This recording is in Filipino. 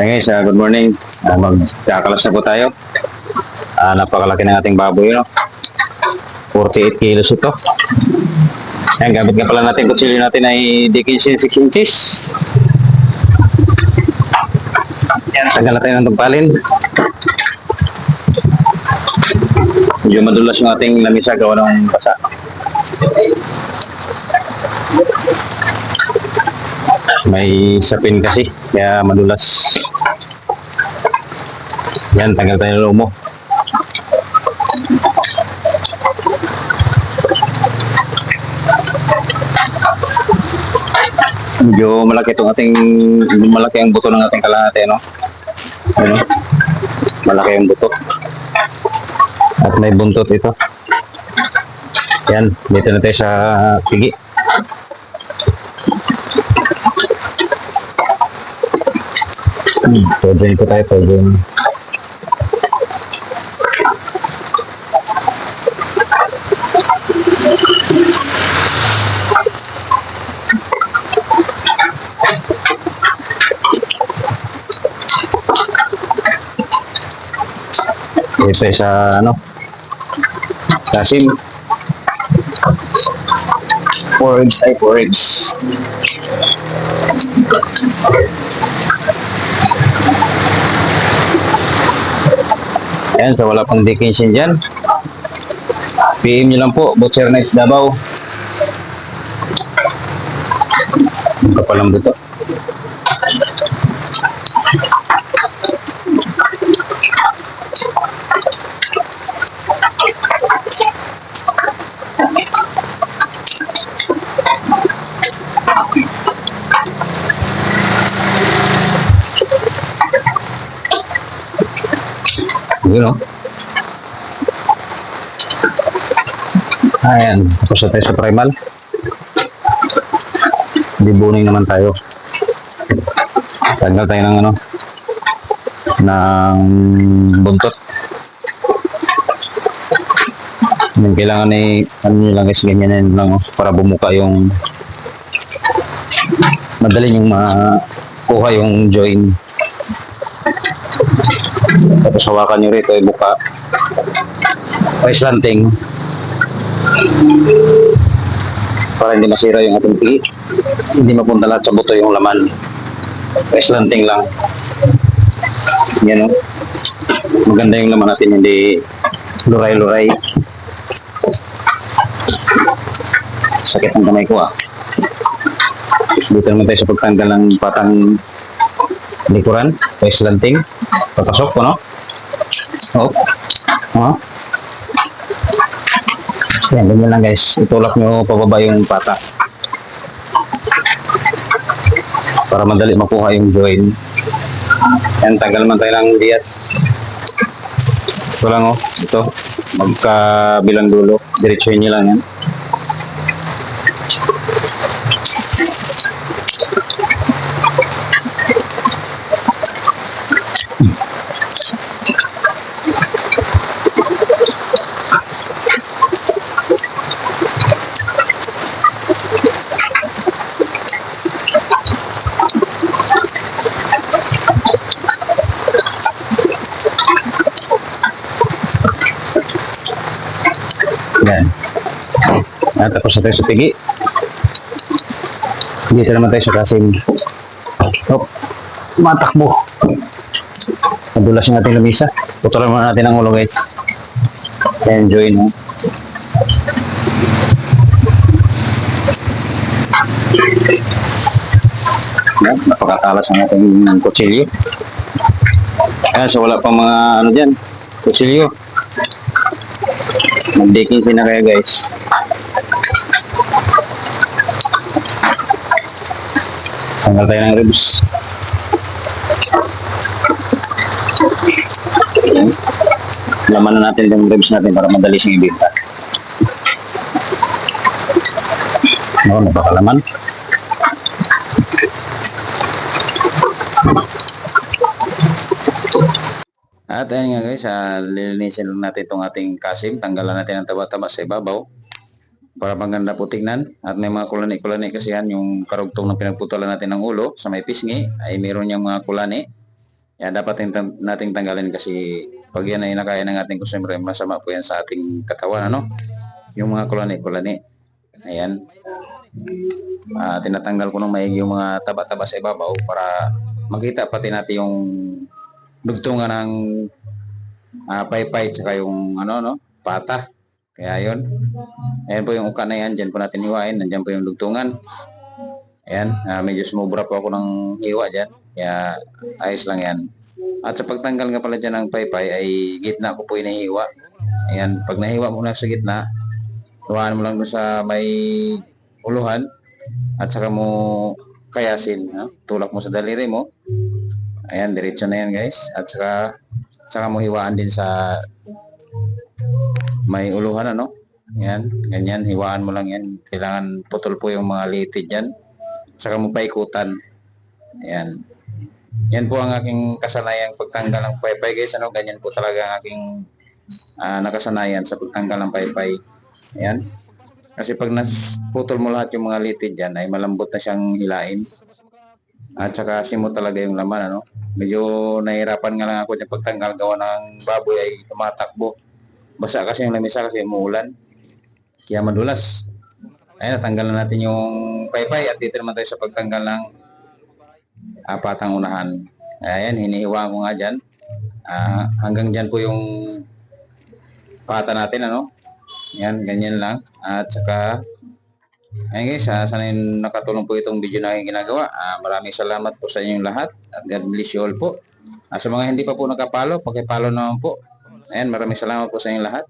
Hey guys, ah, good morning. Uh, Magkakalas na po tayo. Ah, napakalaki ng ating baboy, no? 48 kilos ito. Ayan, gamit nga pala natin kutsilyo natin ay D15 6 inches. Ayan, tagal natin ng tungpalin. Medyo madulas yung ating lamisa gawa ng basa. May sapin kasi, kaya madulas. Yan, tanggal tayo ng lomo. Medyo malaki itong ating, malaki ang buto ng ating kalahati, no? Ano? Malaki ang buto. At may buntot ito. Yan, dito na tayo sa pigi. Hmm, todo ito tayo, todo yun. Tayo sa ano, Kasim. Four eggs tayo, four eggs. Ayan, so wala pang dekinsin dyan. PM nyo lang po, Butcher Night Davao. Ang kapal ang buto. Yun o. Ayan, tapos na tayo sa primal. Dibuning naman tayo. Tanggal tayo ng ano, ng buntot. Yung kailangan ay, ano nyo lang guys, ganyan lang oh, para bumuka yung madali yung makuha yung join. Tapos hawakan nyo rito ay buka. Ay slanting. Para hindi masira yung ating pigi. Hindi mapunta lahat sa buto yung laman. Ay slanting lang. Yan o. Maganda yung laman natin, hindi luray-luray. Sakit ang kamay ko ah. Dito naman tayo sa pagtanggal ng patang likuran. Ay slanting. Papasok ko, no? Oh. Oh. Yan, ganyan lang guys. Itulak nyo pababa yung pata. Para madali makuha yung join. Yan, tanggal man tayo ng dias. Ito lang oh. Ito. Magkabilang dulo. Diretsuhin nyo lang yan. Yan. Yan, tapos na tayo sa pigi. Dito naman tayo sa kasim. Oh, matakbo. Nadulas yung ating lamisa. Putulan muna natin ang ulo guys. Enjoy no. Yan, napakatalas ang ating kutsilyo. Ayan, so wala pang mga ano dyan, kutsilyo. Mag-decking na kaya guys. Tanggal tayo ng ribs. Laman na natin yung ribs natin para madali siyang ibenta. Oo, napakalaman. At ayun nga guys, uh, lilinisin lang natin itong ating kasim. Tanggalan natin ang taba-taba sa ibabaw. Para maganda po tingnan. At may mga kulani-kulani kasi yan. Yung karugtong na pinagputulan natin ng ulo sa may pisngi ay meron niyang mga kulani. Yan, dapat natin, nating tanggalin kasi pag yan ay nakain ng ating customer, masama po yan sa ating katawan, ano? Yung mga kulani-kulani. Ayan. Ah, tinatanggal ko ng maigi yung mga taba-taba sa ibabaw para makita pati natin yung dugtungan ng ah, paypay tsaka yung ano no pata. Kaya yon ayan po yung uka na yan. Dyan po natin hiwain. Nandyan po yung dugtungan. Ayan. Ah, medyo sumubra po ako ng hiwa dyan kaya ayos lang yan. At sa pagtanggal nga pala dyan ng paypay ay gitna ko po inihiwa. Ayan. Pag nahiwa mo na sa gitna hiwaan mo lang doon sa may uluhan at saka mo kayasin ha? tulak mo sa daliri mo ayan diretso na yan guys. At saka saka mo hiwaan din sa may uluhan ano? Yan ganyan. Hiwaan mo lang yan. Kailangan putol po yung mga litid yan saka mo paikutan. Ayan. Yan po ang aking kasanayang pagtanggal ng paypay guys. Ano ganyan po talaga ang aking ah, nakasanayan sa pagtanggal ng paypay. Ayan. Kasi pag nas putol mo lahat yung mga litid dyan ay malambot na siyang hilain. At saka simo talaga yung laman ano medyo nahirapan nga lang ako sa pagtanggal gawa ng baboy ay tumatakbo. Basa kasi yung lamisa kasi umuulan. Kaya madulas. Ayun natanggal na natin yung paypay at dito naman tayo sa pagtanggal ng apatang unahan. Ayan hinihiwa ko nga dyan. Ah, hanggang dyan po yung pata natin ano? Yan ganyan lang. At saka Ayun guys, ah, sana yung nakatulong po itong video na aking ginagawa. Ah, maraming salamat po sa inyong lahat at God bless you all po. Ah, sa mga hindi pa po nakapalo, pakipalo naman po. Ayan, maraming salamat po sa inyong lahat.